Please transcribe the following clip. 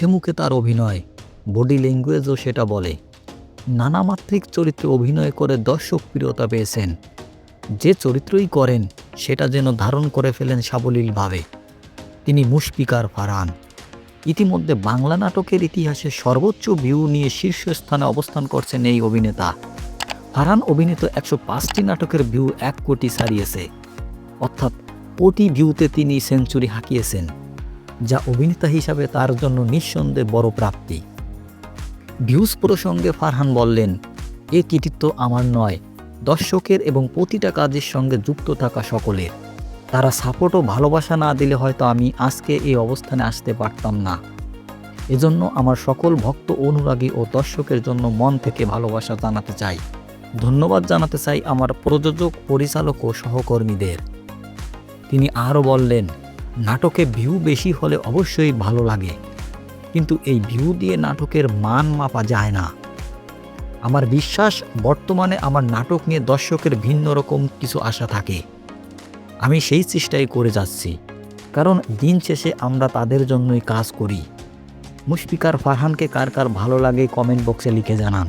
চোখে মুখে তার অভিনয়, বডি ল্যাঙ্গুয়েজও সেটা বলে। নানামাত্রিক চরিত্রে অভিনয় করে দর্শক প্রিয়তা পেয়েছেন। যে চরিত্রই করেন, সেটা যেন ধারণ করে ফেলেন সাবলীলভাবে। তিনি মুশফিকার ফারহান। ইতিমধ্যে বাংলা নাটকের ইতিহাসে সর্বোচ্চ ভিউ নিয়ে শীর্ষস্থানে অবস্থান করছেন এই অভিনেতা। ফারহান অভিনীত একশো পাঁচটি নাটকের ভিউ এক কোটি ছাড়িয়েছে। অর্থাৎ কোটি ভিউতে তিনি সেঞ্চুরি হাঁকিয়েছেন। যা অভিনেতা হিসাবে তার জন্য নিঃসন্দেহে বড় প্রাপ্তি। ভিউজ প্রসঙ্গে ফারহান বললেন, এ কৃতিত্ব আমার নয়। দর্শকের এবং প্রতিটা কাজের সঙ্গে যুক্ত থাকা সকলের। তারা সাপোর্ট ও ভালোবাসা না দিলে হয়তো আমি আজকে এই অবস্থানে আসতে পারতাম না। এজন্য আমার সকল ভক্ত, অনুরাগী ও দর্শকের জন্য মন থেকে ভালোবাসা জানাতে চাই। ধন্যবাদ জানাতে চাই আমার প্রযোজক, পরিচালক ও সহকর্মীদের। তিনি আরও বললেন নাটকে ভিউ বেশি হলে অবশ্যই ভালো লাগে। কিন্তু এই ভিউ দিয়ে নাটকের মান মাপা যায় না। আমার বিশ্বাস, বর্তমানে আমার নাটক নিয়ে দর্শকের ভিন্ন রকম কিছু আশা থাকে। আমি সেই চেষ্টাই করে যাচ্ছি। কারণ দিন শেষে আমরা তাদের জন্যই কাজ করি। মুশফিকার ফারহানকে কার কার ভালো লাগে কমেন্ট বক্সে লিখে জানান।